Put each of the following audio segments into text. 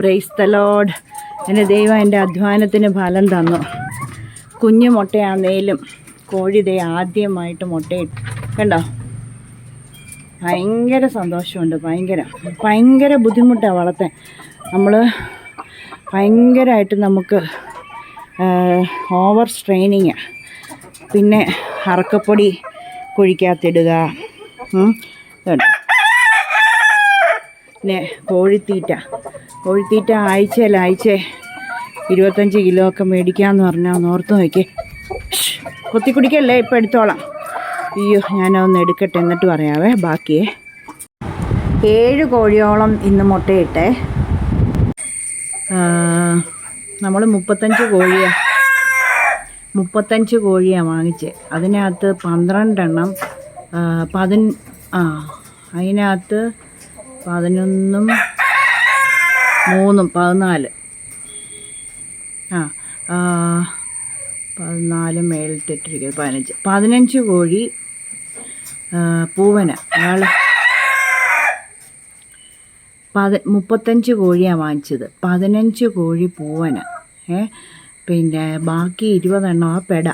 Praise the load എന്റെ ദൈവം എന്റെ അധ്വാനത്തിന് ഫലം തന്നു. കുഞ്ഞു മുട്ടയാണേലും കോഴി ദേ ആദ്യമായിട്ട് മുട്ടയിട്ട്. കണ്ടോ? ഭയങ്കര സന്തോഷമുണ്ട് ഭയങ്കര. ഭയങ്കര ബുദ്ധിമുട്ടാണ് വളർത്താൻ. നമ്മൾ ഭയങ്കരമായിട്ട് നമുക്ക് ഓവർ സ്ട്രെയിനിങ് പിന്നെ അറക്കപ്പൊടി കുഴിക്കകത്തിടുക. പിന്നെ കോഴിത്തീറ്റ. കോഴിത്തീറ്റ ആഴ്ചയിൽ ആഴ്ച ഇരുപത്തഞ്ച് കിലോ ഒക്കെ മേടിക്കാമെന്ന് പറഞ്ഞാൽ ഒന്ന് ഓർത്ത് നോക്കി കൊത്തി കുടിക്കല്ലേ? ഇപ്പം എടുത്തോളാം. അയ്യോ ഞാനതൊന്ന് എടുക്കട്ടെ എന്നിട്ട് പറയാവേ ബാക്കിയേ. ഏഴ് കോഴിയോളം ഇന്ന് മുട്ടയിട്ടെ. നമ്മൾ മുപ്പത്തഞ്ച് കോഴിയാണ് മുപ്പത്തഞ്ച് കോഴിയാണ് വാങ്ങിച്ചത് അതിനകത്ത് പന്ത്രണ്ടെണ്ണം പതിന ആ അതിനകത്ത് പതിനൊന്നും മൂന്നും പതിനാല്. ആ പതിനാലും മേളിട്ടിട്ടിരിക്കുന്നത് പതിനഞ്ച്. പതിനഞ്ച് കോഴി പൂവന. അയാൾ പതി മുപ്പത്തഞ്ച് കോഴിയാണ് വാങ്ങിച്ചത്. പതിനഞ്ച് കോഴി പൂവന. ഏ പിന്നെ ബാക്കി ഇരുപതെണ്ണം ആ പെട.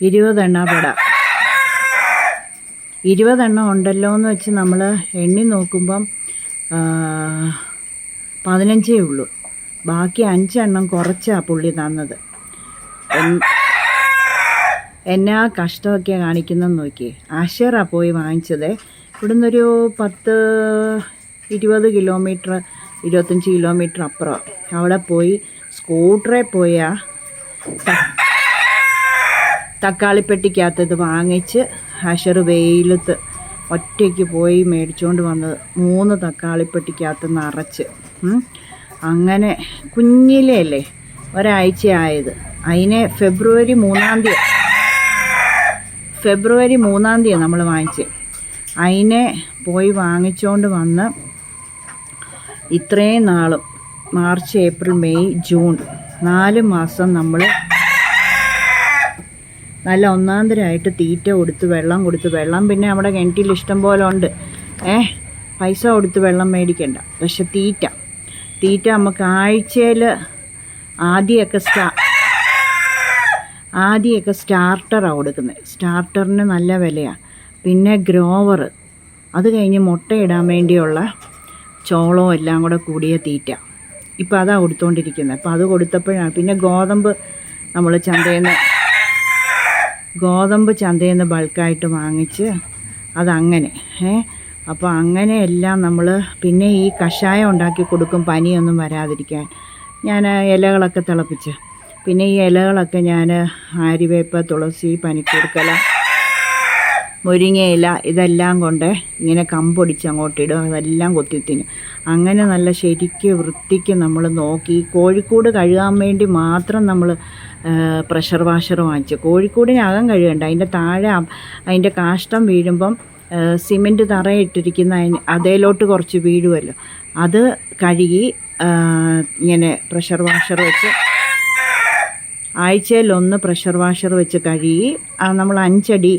ഇരുപതെണ്ണം പെട. ഇരുപതെണ്ണം ഉണ്ടല്ലോ എന്ന് വെച്ച് നമ്മൾ എണ്ണി നോക്കുമ്പം ആ, പതിനഞ്ചേ ഉള്ളൂ. ബാക്കി അഞ്ചെണ്ണം കുറച്ചാണ് പുള്ളി തന്നത്. എന്നെ എന്നാ കഷ്ടമൊക്കെ കാണിക്കുന്നതെന്ന് നോക്കി ആശയറാ പോയി വാങ്ങിച്ചത്. ഇവിടുന്നൊരു പത്ത് ഇരുപത് കിലോമീറ്റർ ഇരുപത്തഞ്ച് കിലോമീറ്റർ അപ്പുറം. അവിടെ പോയി സ്കൂട്ടറിൽ പോയാൽ തക്കാളിപ്പെട്ടിക്കകത്ത് ഇത് വാങ്ങിച്ച് അഷർ വെയിലത്ത് ഒറ്റയ്ക്ക് പോയി മേടിച്ചുകൊണ്ട് വന്നത്. മൂന്ന് തക്കാളിപ്പെട്ടിക്കകത്ത് നിറച്ച്. അങ്ങനെ കുഞ്ഞിലേ അല്ലേ? ഒരാഴ്ച ആയത് അതിനെ ഫെബ്രുവരി മൂന്നാം തീയതി ഫെബ്രുവരി മൂന്നാം തീയതി നമ്മൾ വാങ്ങിച്ചത് അതിനെ പോയി വാങ്ങിച്ചുകൊണ്ട് വന്ന് ഇത്രയും നാളും മാർച്ച് ഏപ്രിൽ മെയ് ജൂൺ നാല് മാസം നമ്മൾ നല്ല ഒന്നാന്തരമായിട്ട് തീറ്റ കൊടുത്ത് വെള്ളം കൊടുത്ത് വെള്ളം പിന്നെ നമ്മുടെ കിണറ്റിൽ ഇഷ്ടം പോലെ ഉണ്ട്. ഏ പൈസ കൊടുത്ത് വെള്ളം മേടിക്കണ്ട. പക്ഷെ തീറ്റ. തീറ്റ നമുക്ക് ആഴ്ചയിൽ ആദ്യമൊക്കെ സ്റ്റാ ആദ്യമൊക്കെ സ്റ്റാർട്ടറാണ് കൊടുക്കുന്നത്. സ്റ്റാർട്ടറിന് നല്ല വിലയാണ് പിന്നെ ഗ്രോവർ. അത് കഴിഞ്ഞ് മുട്ടയിടാൻ വേണ്ടിയുള്ള ചോളവും എല്ലാം കൂടെ കൂടിയ തീറ്റ. ഇപ്പോൾ അതാണ് കൊടുത്തുകൊണ്ടിരിക്കുന്നത് അപ്പോൾ അത് കൊടുത്തപ്പോഴാണ്. പിന്നെ ഗോതമ്പ് നമ്മൾ ചന്തയിൽ നിന്ന് ഗോതമ്പ് ചന്തയിൽ നിന്ന് ബൾക്കായിട്ട് വാങ്ങിച്ച് അതങ്ങനെ ഏ? അപ്പോൾ അങ്ങനെയെല്ലാം നമ്മൾ പിന്നെ ഈ കഷായം ഉണ്ടാക്കി കൊടുക്കും പനിയൊന്നും വരാതിരിക്കാൻ. ഞാൻ ഇലകളൊക്കെ തിളപ്പിച്ച്. പിന്നെ ഈ ഇലകളൊക്കെ ഞാൻ ആര്യവേപ്പ് തുളസി പനിക്കൂർക്കല മുരിങ്ങയില ഇതെല്ലാം കൊണ്ട് ഇങ്ങനെ കമ്പൊടിച്ച് അങ്ങോട്ട് ഇടും അതെല്ലാം കൊത്തിത്തിനും അങ്ങനെ നല്ല ശരിക്ക് വൃത്തിക്ക് നമ്മൾ നോക്കി. കോഴിക്കൂട് കഴുകാൻ വേണ്ടി മാത്രം നമ്മൾ പ്രഷർ വാഷർ വാങ്ങിച്ചു. കോഴിക്കൂടിനകം കഴുകണ്ട. അതിന്റെ താഴെ അതിന്റെ കാഷ്ടം വീഴുമ്പം സിമെന്റ് തറയിട്ടിരിക്കുന്ന അതേലോട്ട് കുറച്ച് വീഴുമല്ലോ അത് കഴുകി ഇങ്ങനെ പ്രഷർ വാഷർ വെച്ച് ആഴ്ചയിലൊന്ന് പ്രഷർ വാഷർ വെച്ച് കഴുകി. നമ്മൾ അഞ്ചടി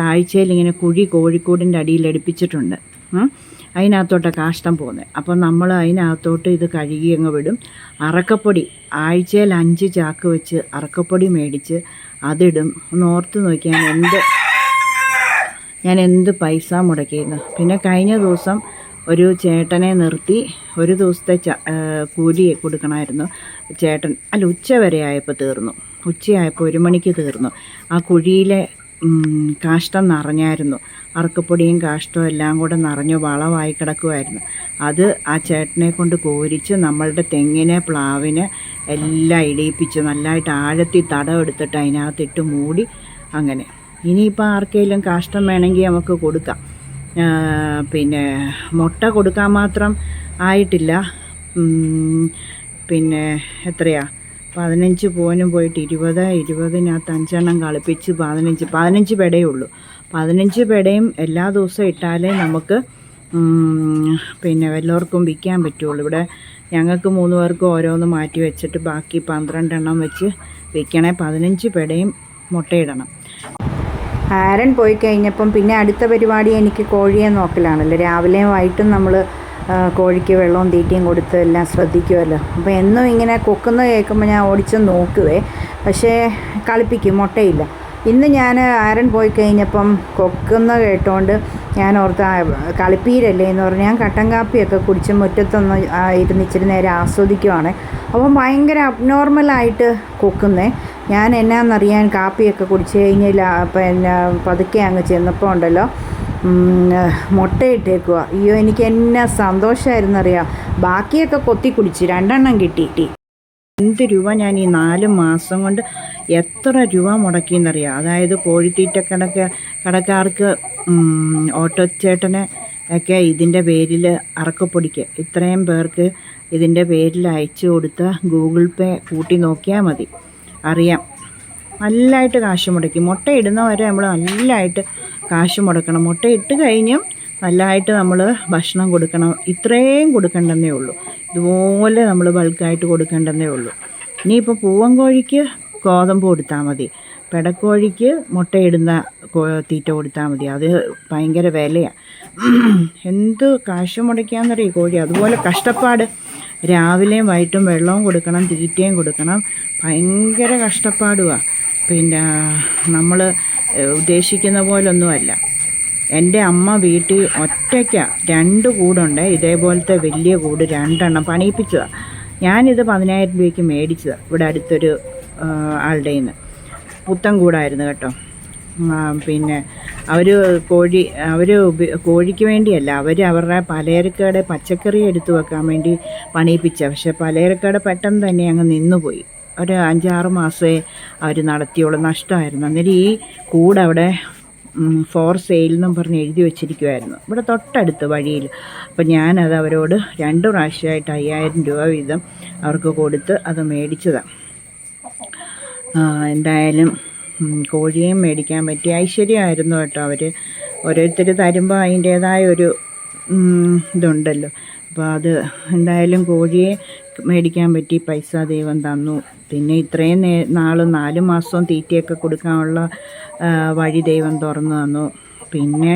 താഴ്ചയിൽ ഇങ്ങനെ കുഴി കോഴിക്കൂടിന്റെ അടിയിൽ അടുപ്പിച്ചിട്ടുണ്ട് ഉം. അതിനകത്തോട്ട് കാഷ്ടം പോകുന്നത് അപ്പോൾ നമ്മൾ അതിനകത്തോട്ട് ഇത് കഴുകി അങ്ങ് വിടും. അറക്കപ്പൊടി ആഴ്ചയിൽ അഞ്ച് ചാക്ക് വെച്ച് അറക്കപ്പൊടി മേടിച്ച് അതിടും. ഒന്ന് ഓർത്ത് നോക്കിയാൽ എന്ത് ഞാൻ എന്ത് പൈസ മുടക്കിയിരുന്നു പിന്നെ കഴിഞ്ഞ ദിവസം ഒരു ചേട്ടനെ നിർത്തി ഒരു ദിവസത്തെ ച കൂലി കൊടുക്കണമായിരുന്നു ചേട്ടൻ. അല്ല ഉച്ച വരെ ആയപ്പോൾ തീർന്നു. ഉച്ചയായപ്പോൾ ഒരു മണിക്ക് തീർന്നു. ആ കുഴിയിലെ കാഷ്ടം നിറഞ്ഞായിരുന്നു. അറക്കപ്പൊടിയും കാഷ്ടവും എല്ലാം കൂടെ നിറഞ്ഞു വളമായി കിടക്കുമായിരുന്നു അത് ആ ചേട്ടനെ കൊണ്ട് കോരിച്ച് നമ്മളുടെ തെങ്ങിനെ പ്ലാവിന് എല്ലാം ഇടിയിപ്പിച്ച് നല്ലതായിട്ട് ആഴത്തിൽ തടം എടുത്തിട്ട് അതിനകത്തിട്ട് മൂടി അങ്ങനെ. ഇനിയിപ്പോൾ ആർക്കെങ്കിലും കാഷ്ടം വേണമെങ്കിൽ നമുക്ക് കൊടുക്കാം. പിന്നെ മുട്ട കൊടുക്കാൻ മാത്രം ആയിട്ടില്ല. പിന്നെ എത്രയാ? പതിനഞ്ച് പോനും പോയിട്ട് ഇരുപത് ഇരുപതിനകത്ത് അഞ്ചെണ്ണം കളിപ്പിച്ച് പതിനഞ്ച് പതിനഞ്ച് പെടയേ ഉള്ളൂ പതിനഞ്ച് പെടയും എല്ലാ ദിവസവും ഇട്ടാലേ നമുക്ക് പിന്നെ വല്ലവർക്കും വിൽക്കാൻ പറ്റുള്ളൂ. ഇവിടെ ഞങ്ങൾക്ക് മൂന്ന് പേർക്കും ഓരോന്ന് മാറ്റി വെച്ചിട്ട് ബാക്കി പന്ത്രണ്ടെണ്ണം വെച്ച് വിൽക്കണേ. പതിനഞ്ച് പെടയും മുട്ടയിടണം. ആരൻ പോയി കഴിഞ്ഞപ്പം പിന്നെ അടുത്ത പരിപാടി എനിക്ക് കോഴിയെ നോക്കലാണല്ലോ. രാവിലെയും വൈകിട്ടും നമ്മൾ കോഴിക്ക് വെള്ളവും തീറ്റയും കൊടുത്ത് എല്ലാം ശ്രദ്ധിക്കുമല്ലോ അപ്പോൾ എന്നും ഇങ്ങനെ കൊക്കുന്ന കേൾക്കുമ്പോൾ ഞാൻ ഓടിച്ച് നോക്കുവേ. പക്ഷേ കളിപ്പിക്കും മുട്ടയില്ല. ഇന്ന് ഞാൻ ആരൻ പോയി കഴിഞ്ഞപ്പം കൊക്കുന്ന കേട്ടോണ്ട് ഞാൻ ഓർത്ത് കളിപ്പീരല്ലേ എന്ന് പറഞ്ഞ് ഞാൻ കട്ടൻ കാപ്പിയൊക്കെ കുടിച്ച് മുറ്റത്തൊന്ന് ഇരുന്ന് ഇച്ചിരി നേരം ആസ്വദിക്കുവാണ്. അപ്പം ഭയങ്കര അബ്നോർമലായിട്ട് കൊക്കുന്നേ. ഞാൻ എന്നാന്നറിയാൻ കാപ്പിയൊക്കെ കുടിച്ച് കഴിഞ്ഞില്ല പിന്നെ പതുക്കെ അങ്ങ് ചെന്നപ്പോൾ ഉണ്ടല്ലോ. മുട്ടയിട്ടേക്കുക അയ്യോ എനിക്ക് എന്നാ സന്തോഷമായിരുന്നറിയാം ബാക്കിയൊക്കെ കൊത്തി കുടിച്ച് രണ്ടെണ്ണം കിട്ടി. എന്ത് രൂപ ഞാൻ ഈ നാല് മാസം കൊണ്ട് എത്ര രൂപ മുടക്കിയെന്നറിയാം. അതായത് കോഴിത്തീറ്റ കണക്ക് കടക്കാർക്ക് ഓട്ടോച്ചേട്ടനെ ഓട്ടോ ചേട്ടന് ഒക്കെ ഇതിന്റെ പേരിൽ അറക്കപ്പൊടിക്ക് ഇത്രയും പേർക്ക് ഇതിന്റെ പേരിൽ അയച്ചു കൊടുത്ത ഗൂഗിൾ പേ കൂട്ടി നോക്കിയാൽ മതി. അറിയാം. നല്ലതായിട്ട് കാശ് മുടക്കി. മുട്ട ഇടുന്നവരെ നമ്മൾ നല്ലതായിട്ട് കാശ് മുടക്കണം. മുട്ട ഇട്ട് കഴിഞ്ഞും നല്ലതായിട്ട് നമ്മൾ ഭക്ഷണം കൊടുക്കണം. ഇത്രയും കൊടുക്കേണ്ടെന്നേ ഉള്ളൂ. ഇതുപോലെ നമ്മൾ ബൾക്കായിട്ട് കൊടുക്കേണ്ടെന്നേ ഉള്ളൂ. ഇനിയിപ്പോൾ പൂവൻ കോഴിക്ക് ഗോതമ്പ് കൊടുത്താൽ മതി. പെടക്കോഴിക്ക് മുട്ടയിടുന്ന തീറ്റ കൊടുത്താൽ മതി. അത് ഭയങ്കര വിലയാണ് എന്ത് കാശ് മുടക്കിയാന്നറിയോ കോഴി? അതുപോലെ കഷ്ടപ്പാട്. രാവിലെയും വൈകിട്ടും വെള്ളവും കൊടുക്കണം തീറ്റയും കൊടുക്കണം. ഭയങ്കര കഷ്ടപ്പാടുമാണ് പിന്നെ നമ്മൾ ഉദ്ദേശിക്കുന്ന പോലൊന്നുമല്ല. എന്റെ അമ്മ വീട്ടിൽ ഒറ്റയ്ക്കാണ് രണ്ട് കൂടുണ്ട്. ഇതേപോലത്തെ വലിയ കൂട് രണ്ടെണ്ണം പണിയിപ്പിച്ചതാണ് ഞാനിത് പതിനായിരം രൂപയ്ക്ക് മേടിച്ചതാണ് ഇവിടെ അടുത്തൊരു ആളുടെ നിന്ന് പുത്തൻ കൂടായിരുന്നു കേട്ടോ. പിന്നെ അവർ കോഴി അവർ കോഴിക്ക് വേണ്ടിയല്ല. അവർ അവരുടെ പലചരക്കയുടെ പച്ചക്കറി എടുത്തു വെക്കാൻ വേണ്ടി പണിയിപ്പിച്ച പക്ഷെ പലചരക്കയുടെ പെട്ടെന്ന് തന്നെ അങ്ങ് നിന്നുപോയി. ഒരു അഞ്ചാറ് മാസമേ അവർ നടത്തിയുള്ളൂ നഷ്ടമായിരുന്നു. അന്നേരം ഈ കൂടവിടെ ഫോർ സെയിൽ എന്നും പറഞ്ഞ് എഴുതി വെച്ചിരിക്കുമായിരുന്നു ഇവിടെ തൊട്ടടുത്ത് വഴിയിൽ. അപ്പം ഞാനത് അവരോട് രണ്ട് പ്രാവശ്യമായിട്ട് അയ്യായിരം രൂപ വീതം അവർക്ക് കൊടുത്ത് അത് മേടിച്ചതാണ് എന്തായാലും കോഴിയും മേടിക്കാൻ പറ്റി ഐശ്വര്യമായിരുന്നു കേട്ടോ അവർ ഓരോരുത്തർ തരുമ്പോൾ അതിന്റേതായ ഒരു ഇതുണ്ടല്ലോ. അപ്പോൾ അത് എന്തായാലും കോഴിയെ മേടിക്കാൻ പറ്റി പൈസ ദൈവം തന്നു. പിന്നെ ഇത്രയും നേ നാൾ നാല് മാസവും തീറ്റയൊക്കെ കൊടുക്കാനുള്ള വഴി ദൈവം തുറന്നു തന്നു. പിന്നെ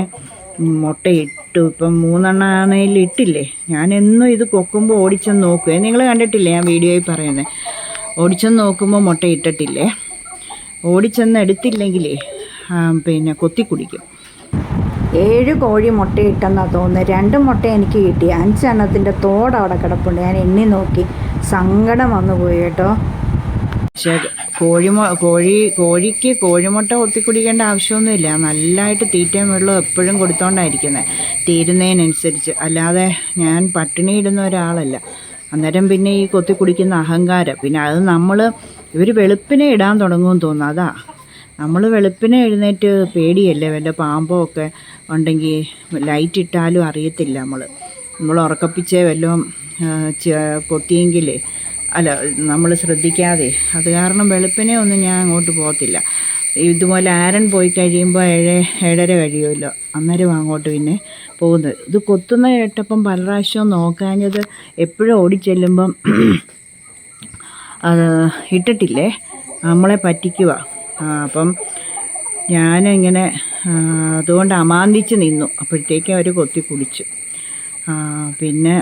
മുട്ട മുട്ടയിട്ടു ഇപ്പം മൂന്നെണ്ണാണേലും ഇട്ടില്ലേ? ഞാൻ എന്നും ഇത് കൊക്കുമ്പോൾ ഓടിച്ചെന്ന് നോക്കുക നിങ്ങൾ കണ്ടിട്ടില്ലേ ഞാൻ വീഡിയോയിൽ പറയുന്നത്? ഓടിച്ചെന്ന് നോക്കുമ്പോൾ മുട്ട ഇട്ടിട്ടില്ലേ? ഓടിച്ചെന്ന് എടുത്തില്ലെങ്കിലേ പിന്നെ കൊത്തി കുടിക്കും. ഏഴ് കോഴി മുട്ടയിട്ടെന്നാണ് തോന്നുന്നത് രണ്ട് മുട്ട എനിക്ക് കിട്ടി. അഞ്ചെണ്ണത്തിന്റെ തോട് അവിടെ കിടപ്പുണ്ട്. ഞാൻ എണ്ണി നോക്കി. സങ്കടം വന്നു പോയി കേട്ടോ. പക്ഷേ കോഴി കോഴി കോഴിക്ക് കോഴിമുട്ട കുടിക്കേണ്ട ആവശ്യമൊന്നുമില്ല. നല്ലതായിട്ട് തീറ്റയും വെള്ളവും എപ്പോഴും കൊടുത്തോണ്ടായിരിക്കുന്നത് തീരുന്നതിനനുസരിച്ച്. അല്ലാതെ ഞാൻ പട്ടിണി ഇടുന്ന ഒരാളല്ല. അന്നേരം പിന്നെ ഈ കൊത്തി കുടിക്കുന്ന അഹങ്കാരം. പിന്നെ അത് നമ്മൾ ഇവർ വെളുപ്പിനെ ഇടാൻ തുടങ്ങുമെന്ന് തോന്നുന്നു. അതാ. നമ്മൾ വെളുപ്പിനെ എഴുന്നേറ്റ് പേടിയല്ലേ? വല്ല പാമ്പോ ഒക്കെ ഉണ്ടെങ്കിൽ ലൈറ്റ് ഇട്ടാലും അറിയത്തില്ല നമ്മൾ നമ്മൾ ഉറക്കപ്പിച്ചേ വല്ലതും ആ, അല്ല നമ്മൾ ശ്രദ്ധിക്കാതെ. അത് കാരണം വെളുപ്പിനെ ഒന്നും ഞാൻ അങ്ങോട്ട് പോകത്തില്ല. ഇതുപോലെ ആരൻ പോയി കഴിയുമ്പോൾ ഏഴ് ഏഴര കഴിയുമല്ലോ. അന്നേരം അങ്ങോട്ട് പിന്നെ പോകുന്നത്. ഇത് കൊത്തുന്ന കേട്ടപ്പം പല പ്രാവശ്യവും നോക്കാഞ്ഞത് എപ്പോഴും ഓടിച്ചെല്ലുമ്പം അത് ഇട്ടിട്ടില്ലേ? നമ്മളെ പറ്റിക്കുക അപ്പം ഞാനിങ്ങനെ അതുകൊണ്ട് അമാന്തിച്ച് നിന്നു. അപ്പോഴത്തേക്കും അവർ കൊത്തി കുടിച്ചു. പിന്നെ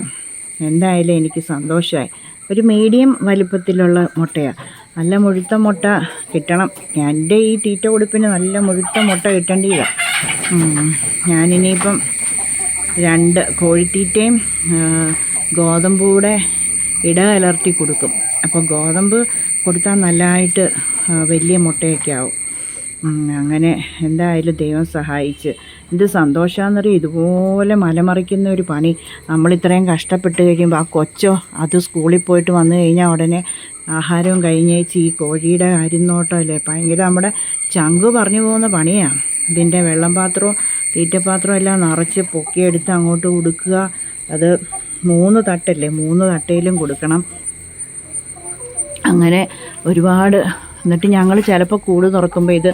എന്തായാലും എനിക്ക് സന്തോഷമായി ഒരു മീഡിയം വലിപ്പത്തിലുള്ള മുട്ടയാണ് നല്ല മുഴുത്ത മുട്ട കിട്ടണം. എന്റെ ഈ തീറ്റ കൊടുപ്പിന് നല്ല മുഴുത്ത മുട്ട കിട്ടേണ്ടതാണ് ഞാനിനിയിപ്പം രണ്ട് കോഴിത്തീറ്റയും ഗോതമ്പൂടെ ഇട കലർത്തി കൊടുക്കും. അപ്പോൾ ഗോതമ്പ് കൊടുത്താൽ നല്ലതായിട്ട് വലിയ മുട്ടയൊക്കെ ആവും അങ്ങനെ എന്തായാലും ദൈവം സഹായിച്ച്. എന്ത് സന്തോഷമാണെന്നറിയാം ഇതുപോലെ മലമറിക്കുന്ന ഒരു പണി. നമ്മളിത്രയും കഷ്ടപ്പെട്ട് കഴിയുമ്പോൾ ആ കൊച്ചോ അത് സ്കൂളിൽ പോയിട്ട് വന്നു കഴിഞ്ഞാൽ ഉടനെ ആഹാരവും കഴിഞ്ഞേച്ച് ഈ കോഴിയുടെ അരിന്നോട്ടമല്ലേ നോട്ടമല്ലേ ഭയങ്കര നമ്മുടെ ചങ്ക് പറഞ്ഞു പോകുന്ന പണിയാണ് ഇതിന്റെ വെള്ളം പാത്രവും തീറ്റപ്പാത്രവും എല്ലാം നിറച്ച് പൊക്കിയെടുത്ത് അങ്ങോട്ട് കൊടുക്കുക അത് മൂന്ന് തട്ടല്ലേ? മൂന്ന് തട്ടയിലും കൊടുക്കണം. അങ്ങനെ ഒരുപാട് എന്നിട്ട് ഞങ്ങൾ ചിലപ്പോൾ കൂട് തുറക്കുമ്പോൾ ഇത്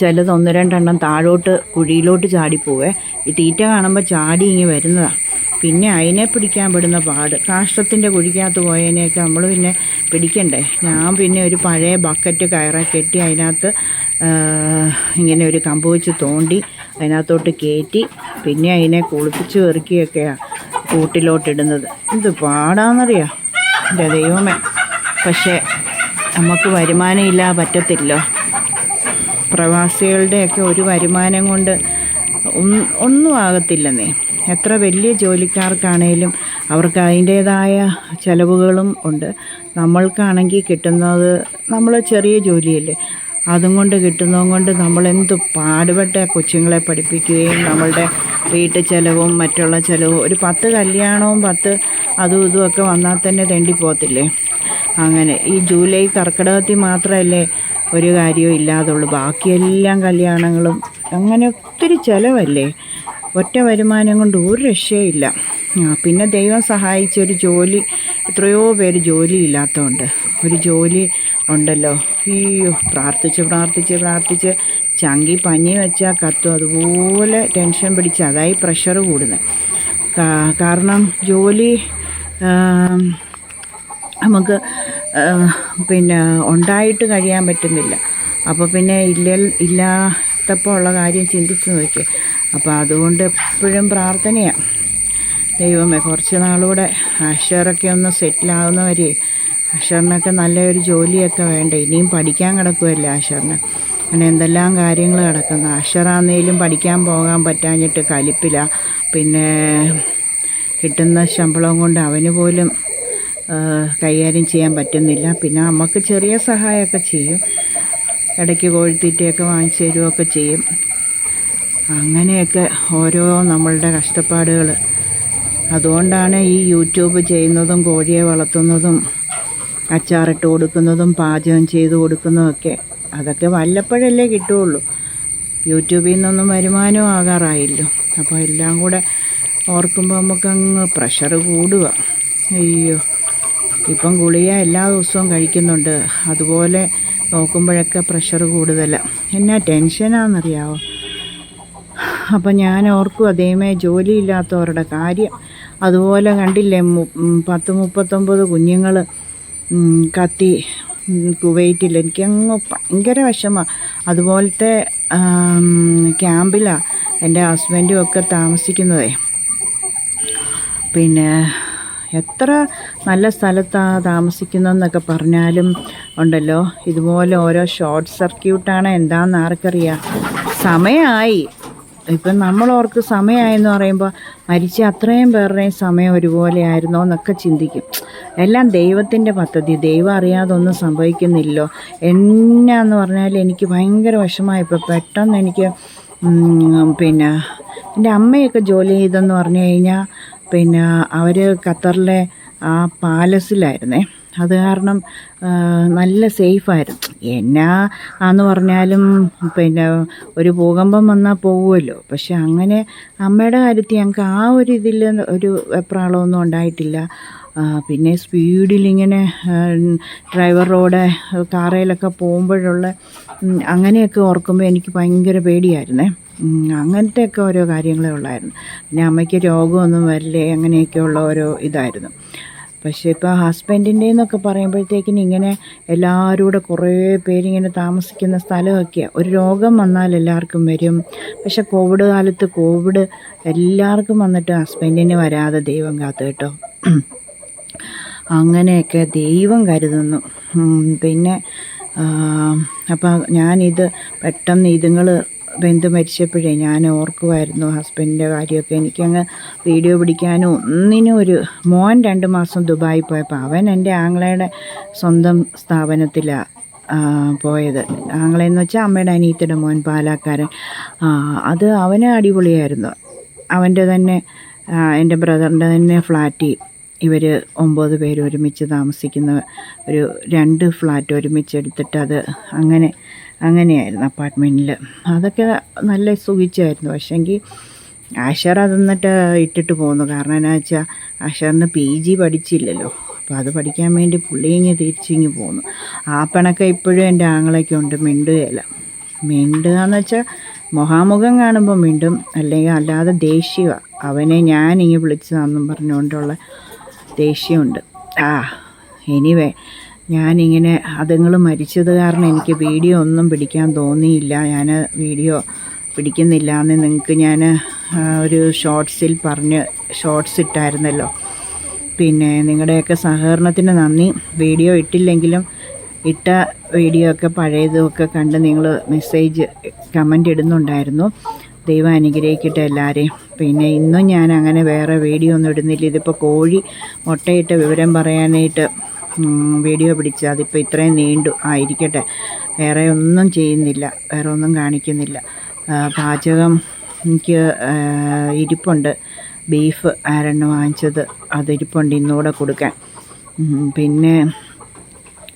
ചിലത് ഒന്ന് രണ്ടെണ്ണം താഴോട്ട് കുഴിയിലോട്ട് ചാടിപ്പോവേ ഈ തീറ്റ കാണുമ്പോൾ ചാടി ഇങ്ങനെ വരുന്നതാണ് പിന്നെ അതിനെ പിടിക്കാൻ പെടുന്ന പാട്. കാഷ്ടത്തിന്റെ കുഴിക്കകത്ത് പോയതിനെയൊക്കെ നമ്മൾ പിന്നെ പിടിക്കണ്ടേ. ഞാൻ പിന്നെ ഒരു പഴയ ബക്കറ്റ് കയറ കെട്ടി അതിനകത്ത് ഇങ്ങനെ ഒരു കമ്പ് വെച്ച് തോണ്ടി അതിനകത്തോട്ട് കയറ്റി പിന്നെ അതിനെ കുളിപ്പിച്ച് വെറുക്കിയൊക്കെയാണ് കൂട്ടിലോട്ടിടുന്നത്. ഇത് പാടാന്നറിയാം? എന്റെ ദൈവമേ. പക്ഷേ നമുക്ക് വരുമാനമില്ല പറ്റത്തില്ലോ. പ്രവാസികളുടെയൊക്കെ ഒരു വരുമാനം കൊണ്ട് ഒന്നും ആകത്തില്ലെന്നേ. എത്ര വലിയ ജോലിക്കാർക്കാണേലും അവർക്ക് അതിന്റേതായ ചിലവുകളും ഉണ്ട്. നമ്മൾക്കാണെങ്കിൽ കിട്ടുന്നത് നമ്മൾ ചെറിയ ജോലിയല്ലേ. അതും കൊണ്ട് കിട്ടുന്നതും കൊണ്ട് നമ്മളെന്ത് പാടുപെട്ട കൊച്ചുങ്ങളെ പഠിപ്പിക്കുകയും നമ്മളുടെ വീട്ടു ചിലവും മറ്റുള്ള ചിലവും. ഒരു പത്ത് കല്യാണവും പത്ത് അതും ഇതും ഒക്കെ വന്നാൽ തന്നെ തെണ്ടി പോകത്തില്ലേ. അങ്ങനെ. ഈ ജൂലൈ കർക്കിടകത്തിൽ മാത്രമല്ലേ ഒരു കാര്യവും ഇല്ലാതുള്ളൂ. ബാക്കിയെല്ലാം കല്യാണങ്ങളും അങ്ങനെ ഒത്തിരി ചിലവല്ലേ? ഒറ്റ വരുമാനം കൊണ്ട് ഒരു രക്ഷയില്ല പിന്നെ ദൈവം സഹായിച്ച ഒരു ജോലി എത്രയോ പേര് ജോലി ഇല്ലാത്തതുകൊണ്ട് ഒരു ജോലി ഉണ്ടല്ലോ. അയ്യോ പ്രാർത്ഥിച്ച് പ്രാർത്ഥിച്ച് പ്രാർത്ഥിച്ച് ചങ്കി പഞ്ഞി വെച്ചാൽ കത്തും. അതുപോലെ ടെൻഷൻ പിടിച്ച് അതായി പ്രഷർ കൂടുന്നത്. കാരണം ജോലി നമുക്ക് പിന്നെ ഉണ്ടായിട്ട് കഴിയാൻ പറ്റുന്നില്ല. അപ്പോൾ പിന്നെ ഇല്ല ഇല്ലാത്തപ്പോൾ ഉള്ള കാര്യം ചിന്തിച്ച് നോക്കി. അപ്പോൾ അതുകൊണ്ട് എപ്പോഴും പ്രാർത്ഥനയാണ് ദൈവമേ കുറച്ച് നാളുകൂടെ അഷറൊക്കെ ഒന്ന് സെറ്റിലാവുന്നവരെ അഷറിനൊക്കെ നല്ലൊരു ജോലിയൊക്കെ വേണ്ട? ഇനിയും പഠിക്കാൻ കിടക്കുമല്ലേ അഷറിന് അങ്ങനെ എന്തെല്ലാം കാര്യങ്ങൾ കിടക്കുന്നു? അഷറാന്നേലും പഠിക്കാൻ പോകാൻ പറ്റാഞ്ഞിട്ട് കലിപ്പില്ല പിന്നെ കിട്ടുന്ന ശമ്പളം കൊണ്ട് അവന് പോലും കൈകാര്യം ചെയ്യാൻ പറ്റുന്നില്ല. പിന്നെ നമുക്ക് ചെറിയ സഹായമൊക്കെ ചെയ്യും. ഇടയ്ക്ക് കോഴിത്തീറ്റയൊക്കെ വാങ്ങിച്ചു തരുമൊക്കെ ചെയ്യും. അങ്ങനെയൊക്കെ ഓരോ നമ്മളുടെ കഷ്ടപ്പാടുകൾ അതുകൊണ്ടാണ് ഈ യൂട്യൂബ് ചെയ്യുന്നതും കോഴിയെ വളർത്തുന്നതും അച്ചാറിട്ട് കൊടുക്കുന്നതും പാചകം ചെയ്ത് കൊടുക്കുന്നതൊക്കെ അതൊക്കെ വല്ലപ്പോഴല്ലേ കിട്ടുകയുള്ളൂ യൂട്യൂബിൽ നിന്നൊന്നും വരുമാനം ആകാറായില്ലോ. അപ്പോൾ എല്ലാം കൂടെ ഓർക്കുമ്പോൾ നമുക്കങ്ങ് പ്രഷർ കൂടുക അയ്യോ. ഇപ്പം ഗുളിക എല്ലാ ദിവസവും കഴിക്കുന്നുണ്ട്. അതുപോലെ നോക്കുമ്പോഴൊക്കെ പ്രഷർ കൂടുതലാണ് എന്നാ ടെൻഷനാണെന്നറിയാവോ അപ്പം ഞാൻ ഓർക്കും അതേമേ ജോലിയില്ലാത്തവരുടെ കാര്യം. അതുപോലെ കണ്ടില്ലേ പത്ത് മുപ്പത്തൊമ്പത് കുഞ്ഞുങ്ങൾ കത്തി കുവൈറ്റിൽ എനിക്കങ്ങ് ഭയങ്കര വിഷമമാണ് അതുപോലത്തെ ക്യാമ്പിലാണ് എന്റെ ഹസ്ബൻഡും ഒക്കെ താമസിക്കുന്നതേ. പിന്നെ എത്ര നല്ല സ്ഥലത്താണ് താമസിക്കുന്നതെന്നൊക്കെ പറഞ്ഞാലും ഉണ്ടല്ലോ. ഇതുപോലെ ഓരോ ഷോർട്ട് സർക്യൂട്ടാണ് എന്താണെന്ന് ആർക്കറിയാം. സമയമായി ഇപ്പം നമ്മളോർക്ക് സമയമായെന്ന് പറയുമ്പോൾ മരിച്ച അത്രയും പേരുടെയും സമയം ഒരുപോലെ ആയിരുന്നോ എന്നൊക്കെ ചിന്തിക്കും. എല്ലാം ദൈവത്തിന്റെ പദ്ധതി. ദൈവം അറിയാതെ ഒന്നും സംഭവിക്കുന്നില്ലല്ലോ എന്നാന്ന് പറഞ്ഞാൽ എനിക്ക് ഭയങ്കര വിഷമമായി. ഇപ്പോൾ പെട്ടെന്ന് എനിക്ക് പിന്നെ എന്റെ അമ്മയൊക്കെ ജോലി ചെയ്തെന്ന് പറഞ്ഞു കഴിഞ്ഞാൽ പിന്നെ അവർ ഖത്തറിലെ ആ പാലസിലായിരുന്നേ. അത് കാരണം നല്ല സേഫായിരുന്നു എന്നാ ആന്ന് പറഞ്ഞാലും പിന്നെ ഒരു ഭൂകമ്പം വന്നാൽ പോകുമല്ലോ പക്ഷെ അങ്ങനെ അമ്മയുടെ കാര്യത്തിൽ ഞങ്ങൾക്ക് ആ ഒരു ഇതിൽ ഒരു വെപ്രാളമൊന്നും ഉണ്ടായിട്ടില്ല. പിന്നെ സ്പീഡിലിങ്ങനെ ഡ്രൈവർ റോഡ് കാറയിലൊക്കെ പോകുമ്പോഴുള്ള അങ്ങനെയൊക്കെ ഓർക്കുമ്പോൾ എനിക്ക് ഭയങ്കര പേടിയായിരുന്നേ. അങ്ങനത്തെയൊക്കെ ഓരോ കാര്യങ്ങളേ ഉള്ളായിരുന്നു. പിന്നെ അമ്മയ്ക്ക് രോഗമൊന്നും വരില്ലേ അങ്ങനെയൊക്കെയുള്ള ഓരോ ഇതായിരുന്നു. പക്ഷേ ഇപ്പോൾ ഹസ്ബൻഡിന്റെ എന്നൊക്കെ പറയുമ്പോഴത്തേക്കിന് ഇങ്ങനെ എല്ലാവരും കുറേ പേരിങ്ങനെ താമസിക്കുന്ന സ്ഥലമൊക്കെയാണ് ഒരു രോഗം വന്നാൽ എല്ലാവർക്കും വരും. പക്ഷെ കോവിഡ് കാലത്ത് കോവിഡ് എല്ലാവർക്കും വന്നിട്ട് ഹസ്ബൻഡിന് വരാതെ ദൈവം കാത്തു കേട്ടോ. അങ്ങനെയൊക്കെ ദൈവം കരുതുന്നു. പിന്നെ അപ്പം ഞാനിത് പെട്ടെന്ന് ഇതുങ്ങൾ വെന്ത് മരിച്ചപ്പോഴേ ഞാൻ ഓർക്കുമായിരുന്നു ഹസ്ബൻഡിന്റെ കാര്യമൊക്കെ. എനിക്കങ്ങ് വീഡിയോ പിടിക്കാനും ഒന്നിനും ഒരു മോൻ രണ്ട് മാസം ദുബായി പോയപ്പോൾ അവൻ എന്റെ ആങ്ങളയുടെ സ്വന്തം സ്ഥാപനത്തിലാണ് പോയത്. ആങ്ങളെന്ന് വെച്ചാൽ അമ്മയുടെ അനിയത്തിയുടെ മോൻ പാലാക്കാരൻ. അത് അവന് അടിപൊളിയായിരുന്നു. അവന്റെ തന്നെ എന്റെ ബ്രദറിന്റെ തന്നെ ഫ്ലാറ്റിൽ ഇവർ ഒമ്പത് പേര് ഒരുമിച്ച് താമസിക്കുന്ന ഒരു രണ്ട് ഫ്ലാറ്റ് ഒരുമിച്ച് എടുത്തിട്ട് അത് അങ്ങനെ അങ്ങനെയായിരുന്നു അപ്പാർട്ട്മെന്റിൽ അതൊക്കെ നല്ല സുഖിച്ചായിരുന്നു. പക്ഷേങ്കിൽ ആഷർ അത് എന്നിട്ട് ഇട്ടിട്ട് പോന്നു. കാരണം എന്നാ വെച്ചാൽ ആഷറിന് പി ജി പഠിച്ചില്ലല്ലോ. അപ്പോൾ അത് പഠിക്കാൻ വേണ്ടി പുള്ളി ഇങ്ങ് തിരിച്ചിങ്ങ് പോന്നു. ആ പണക്കെ ഇപ്പോഴും എന്റെ ആങ്ങളൊക്കെ ഉണ്ട്. മിണ്ടുകയില്ല. മിണ്ടുക എന്ന് വെച്ചാൽ മുഖാമുഖം കാണുമ്പോൾ മിണ്ടും. അല്ലെങ്കിൽ അല്ലാതെ ദേഷ്യമാണ് അവനെ ഞാൻ ഞാനിങ്ങ് വിളിച്ചതാണെന്നും പറഞ്ഞുകൊണ്ടുള്ള ദേഷ്യമുണ്ട്. ആ എനിവേ ഞാനിങ്ങനെ അതുങ്ങൾ മരിച്ചത് കാരണം എനിക്ക് വീഡിയോ ഒന്നും പിടിക്കാൻ തോന്നിയില്ല. ഞാൻ വീഡിയോ പിടിക്കുന്നില്ല എന്ന് നിങ്ങൾക്ക് ഞാൻ ഒരു ഷോർട്സിൽ പറഞ്ഞ് ഷോർട്സ് ഇട്ടായിരുന്നല്ലോ. പിന്നെ നിങ്ങളുടെയൊക്കെ സഹകരണത്തിന് നന്ദി. വീഡിയോ ഇട്ടില്ലെങ്കിലും ഇട്ട വീഡിയോ ഒക്കെ പഴയതുമൊക്കെ കണ്ട് നിങ്ങൾ മെസ്സേജ് കമന്റ് ഇടുന്നുണ്ടായിരുന്നു. ദൈവം അനുഗ്രഹിക്കട്ടെ എല്ലാവരെയും പിന്നെ ഇന്നും ഞാൻ അങ്ങനെ വേറെ വീഡിയോ ഒന്നും ഇടുന്നില്ല. ഇതിപ്പോൾ കോഴി മുട്ടയിട്ട് വിവരം പറയാനായിട്ട് വീഡിയോ പിടിച്ച് അതിപ്പോൾ ഇത്രയും നീണ്ടു ആയിരിക്കട്ടെ. വേറെ ഒന്നും ചെയ്യുന്നില്ല. വേറെ ഒന്നും കാണിക്കുന്നില്ല. പാചകം എനിക്ക് ഇരിപ്പുണ്ട്. ബീഫ് ആരെണ്ണം വാങ്ങിച്ചത്? അതിരിപ്പുണ്ട് ഇന്നുകൂടെ കൊടുക്കാൻ. പിന്നെ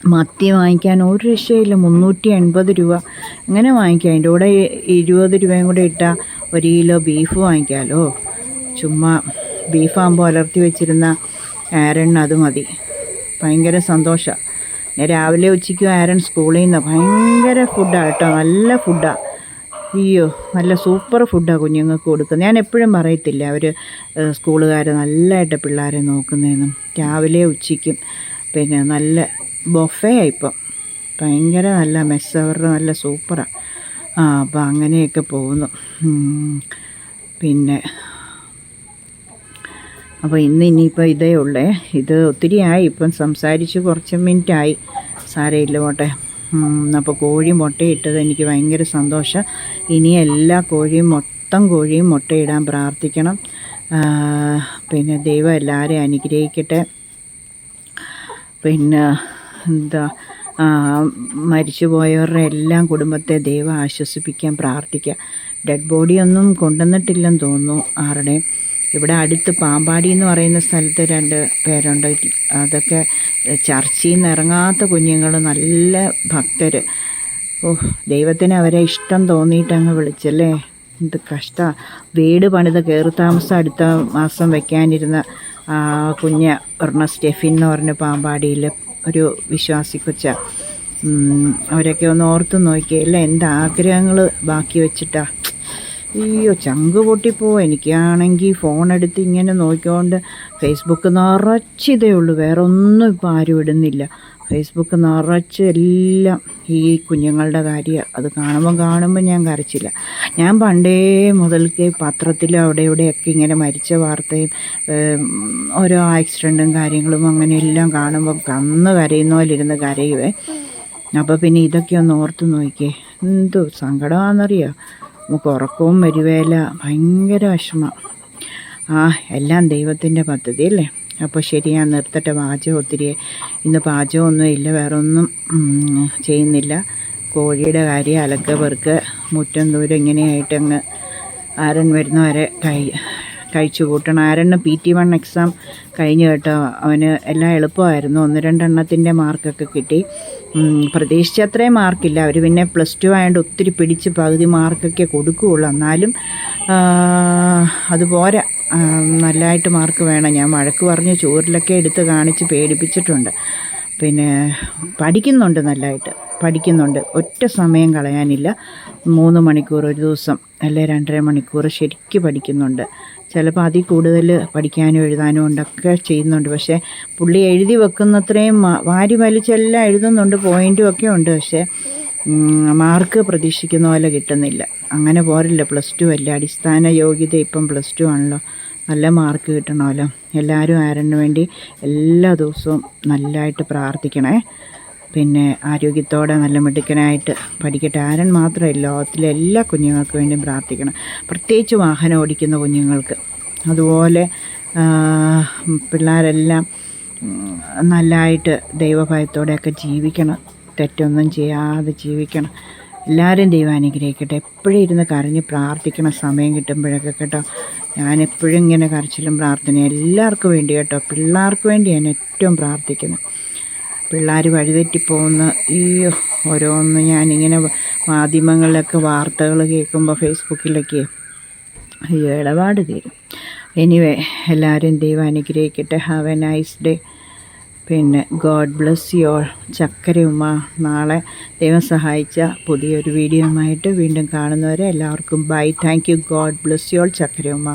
മത്തി വാങ്ങിക്കാൻ ഒരു രക്ഷയില്ല. മുന്നൂറ്റി എൺപത് രൂപ. അങ്ങനെ വാങ്ങിക്കാം? അതിന്റെ കൂടെ ഇരുപത് രൂപയും കൂടെ ഇട്ടാൽ ഒരു കിലോ ബീഫ് വാങ്ങിക്കാമല്ലോ ചുമ്മാ ബീഫാകുമ്പോൾ അലർത്തി വെച്ചിരുന്ന ആരെണ്ണ അത് മതി. ഭയങ്കര സന്തോഷമാണ് രാവിലെ ഉച്ചയ്ക്കും ആരൻ സ്കൂളിൽ നിന്ന് ഭയങ്കര ഫുഡാണ് കേട്ടോ. നല്ല ഫുഡാണ് അയ്യോ നല്ല സൂപ്പർ ഫുഡാണ് കുഞ്ഞുങ്ങൾക്ക് കൊടുക്കുന്നത്. ഞാൻ എപ്പോഴും പറയത്തില്ല അവർ സ്കൂളുകാർ നല്ലതായിട്ട് പിള്ളേരെ നോക്കുന്നതെന്നും രാവിലെ ഉച്ചയ്ക്കും പിന്നെ നല്ല ബൊഫേ ഇപ്പം. ഭയങ്കര നല്ല മെസ്സ് അവരുടെ നല്ല സൂപ്പറാണ് ആ. അപ്പം അങ്ങനെയൊക്കെ പോകുന്നു. പിന്നെ അപ്പോൾ ഇന്ന് ഇനിയിപ്പോൾ ഇതേ ഉള്ളേ. ഇത് ഒത്തിരി ആയി. ഇപ്പം സംസാരിച്ച് കുറച്ച് മിനിറ്റ് ആയി. സാരയില്ല പോട്ടെ. അപ്പോൾ കോഴി മുട്ടയിട്ടത് എനിക്ക് ഭയങ്കര സന്തോഷം. ഇനി എല്ലാ കോഴിയും മൊത്തം കോഴിയും മുട്ടയിടാൻ പ്രാർത്ഥിക്കണം. പിന്നെ ദൈവം എല്ലാവരെയും അനുഗ്രഹിക്കട്ടെ. പിന്നെ എന്താ മരിച്ചുപോയവരുടെ മരിച്ചു പോയവരുടെ എല്ലാം കുടുംബത്തെ ദൈവം ആശ്വസിപ്പിക്കാൻ പ്രാർത്ഥിക്കുക ഡെഡ് ബോഡിയൊന്നും കൊണ്ടുവന്നിട്ടില്ലെന്ന് തോന്നുന്നു ആരുടെയും. ഇവിടെ അടുത്ത് പാമ്പാടി എന്ന് പറയുന്ന സ്ഥലത്ത് രണ്ട് പേരുണ്ട്. അതൊക്കെ ചർച്ചയിൽ നിന്ന് ഇറങ്ങാത്ത കുഞ്ഞുങ്ങൾ നല്ല ഭക്തർ ഓ ദൈവത്തിന് അവരെ ഇഷ്ടം തോന്നിയിട്ടങ്ങ് വിളിച്ചല്ലേ? എന്ത് കഷ്ട. വീട് പണിത് കയറി താമസം അടുത്ത മാസം വെക്കാനിരുന്ന ആ കുഞ്ഞ് ഒരെണ്ണം സ്റ്റെഫിൻ എന്ന് പറഞ്ഞ പാമ്പാടിയിൽ ഒരു വിശ്വാസി കൊച്ച. അവരൊക്കെ ഒന്ന് ഓർത്ത് നോക്കിയല്ലേ എന്താഗ്രഹങ്ങൾ ബാക്കി വെച്ചിട്ടാ? അയ്യോ ചങ്ക് പൊട്ടിപ്പോവും. എനിക്കാണെങ്കിൽ ഫോൺ എടുത്ത് ഇങ്ങനെ നോക്കിക്കൊണ്ട് ഫേസ്ബുക്ക് നിറച്ചിതേ ഉള്ളൂ. വേറെ ഒന്നും ഇപ്പോൾ ആരും ഇടുന്നില്ല. ഫേസ്ബുക്ക് നിറച്ച് എല്ലാം ഈ കുഞ്ഞുങ്ങളുടെ കാര്യമാണ് അത് കാണുമ്പോൾ കാണുമ്പോൾ ഞാൻ കരച്ചില്ല. ഞാൻ പണ്ടേ മുതൽക്കേ പത്രത്തിലും അവിടെ ഇവിടെയൊക്കെ ഇങ്ങനെ മരിച്ച വാർത്തയും ഓരോ ആക്സിഡന്റും കാര്യങ്ങളും അങ്ങനെ എല്ലാം കാണുമ്പോൾ കന്ന് കരയുന്ന പോലെ ഇരുന്ന് കരയുവേ. അപ്പോൾ പിന്നെ ഇതൊക്കെ ഒന്ന് ഓർത്ത് നോക്കിയേ. എന്തോ സങ്കടമാണെന്നറിയോ? നമുക്ക് ഉറക്കവും വരുവേല ഭയങ്കര വിഷമം. ആ എല്ലാം ദൈവത്തിന്റെ പദ്ധതി അല്ലേ? അപ്പോൾ ശരി ഞാൻ നിർത്തട്ടെ പാചകം ഒത്തിരി ഇന്ന് പാചകമൊന്നും ഇല്ല വേറെ ഒന്നും ചെയ്യുന്നില്ല. കോഴിയുടെ കാര്യം അലക്ക പെറുക്ക് മുറ്റം ദൂരം ഇങ്ങനെയായിട്ട് അങ്ങ് ആരൻ വരുന്നവരെ കഴി കഴിച്ചു കൂട്ടണം. ആരെണ്ണം പി ടി വൺ എക്സാം കഴിഞ്ഞ് കേട്ടോ. അവന് എല്ലാം എളുപ്പമായിരുന്നു. ഒന്ന് രണ്ടെണ്ണത്തിന്റെ മാർക്കൊക്കെ കിട്ടി. പ്രതീക്ഷിച്ച അത്രയും മാർക്കില്ല. അവർ പിന്നെ പ്ലസ് ടു ആയതുകൊണ്ട് ഒത്തിരി പിടിച്ച് പകുതി മാർക്കൊക്കെ കൊടുക്കുകയുള്ളൂ. എന്നാലും അതുപോലെ നല്ലതായിട്ട് മാർക്ക് വേണം. ഞാൻ വഴക്ക് പറഞ്ഞ് ചോറിലൊക്കെ എടുത്ത് കാണിച്ച് പേടിപ്പിച്ചിട്ടുണ്ട്. പിന്നെ പഠിക്കുന്നുണ്ട് നല്ലതായിട്ട് പഠിക്കുന്നുണ്ട്. ഒറ്റ സമയം കളയാനില്ല. മൂന്ന് മണിക്കൂർ ഒരു ദിവസം അല്ലെ രണ്ടര മണിക്കൂർ ശരിക്ക് പഠിക്കുന്നുണ്ട്. ചിലപ്പോൾ അതിൽ കൂടുതൽ പഠിക്കാനും എഴുതാനും ഉണ്ടൊക്കെ ചെയ്യുന്നുണ്ട്. പക്ഷേ പുള്ളി എഴുതി വെക്കുന്നത്രയും വാരി വലിച്ചെല്ലാം എഴുതുന്നുണ്ട്. പോയിന്റും ഒക്കെ ഉണ്ട്. പക്ഷേ മാർക്ക് പ്രതീക്ഷിക്കുന്ന പോലെ കിട്ടുന്നില്ല. അങ്ങനെ പോരില്ല. പ്ലസ് ടു അല്ല. അടിസ്ഥാന യോഗ്യത ഇപ്പം പ്ലസ് ടു ആണല്ലോ. നല്ല മാർക്ക് കിട്ടണമല്ലോ. എല്ലാവരും ആരന് വേണ്ടി എല്ലാ ദിവസവും നല്ലതായിട്ട് പ്രാർത്ഥിക്കണേ. പിന്നെ ആരോഗ്യത്തോടെ നല്ല മിടുക്കനായിട്ട് പഠിക്കട്ടെ. ആരൻ മാത്രമല്ല ലോകത്തിലെ എല്ലാ കുഞ്ഞുങ്ങൾക്ക് വേണ്ടിയും പ്രാർത്ഥിക്കണം. പ്രത്യേകിച്ച് വാഹനം ഓടിക്കുന്ന കുഞ്ഞുങ്ങൾക്ക്. അതുപോലെ പിള്ളേരെല്ലാം നല്ലതായിട്ട് ദൈവഭയത്തോടെയൊക്കെ ജീവിക്കണം. തെറ്റൊന്നും ചെയ്യാതെ ജീവിക്കണം. എല്ലാവരും ദൈവം അനുഗ്രഹിക്കട്ടെ. എപ്പോഴും ഇരുന്ന് കരഞ്ഞ് പ്രാർത്ഥിക്കണം. സമയം കിട്ടുമ്പോഴൊക്കെ കേട്ടോ. ഞാൻ എപ്പോഴും ഇങ്ങനെ കരച്ചിലും പ്രാർത്ഥനയും എല്ലാവർക്കും വേണ്ടി കേട്ടോ. പിള്ളേർക്ക് വേണ്ടി ഞാൻ ഏറ്റവും പ്രാർത്ഥിക്കുന്നത്. പിള്ളേർ വഴിതെറ്റിപ്പോകുന്ന ഈ ഓരോന്ന് ഞാനിങ്ങനെ മാധ്യമങ്ങളിലൊക്കെ വാർത്തകൾ കേൾക്കുമ്പോൾ ഫേസ്ബുക്കിലൊക്കെ അയ്യോ ഇടപാട് തീരും. എനിവേ എല്ലാവരും ദൈവം അനുഗ്രഹിക്കട്ടെ. ഹാവ് എ നൈസ് ഡേ പിന്നെ ഗോഡ് ബ്ലെസ് യു ഓൾ ചക്കര ഉമ്മ നാളെ ദൈവം സഹായിച്ച പുതിയൊരു വീഡിയോയുമായിട്ട് വീണ്ടും കാണുന്നവരെ എല്ലാവർക്കും bye thank you God bless you all ചക്കര ഉമ്മ.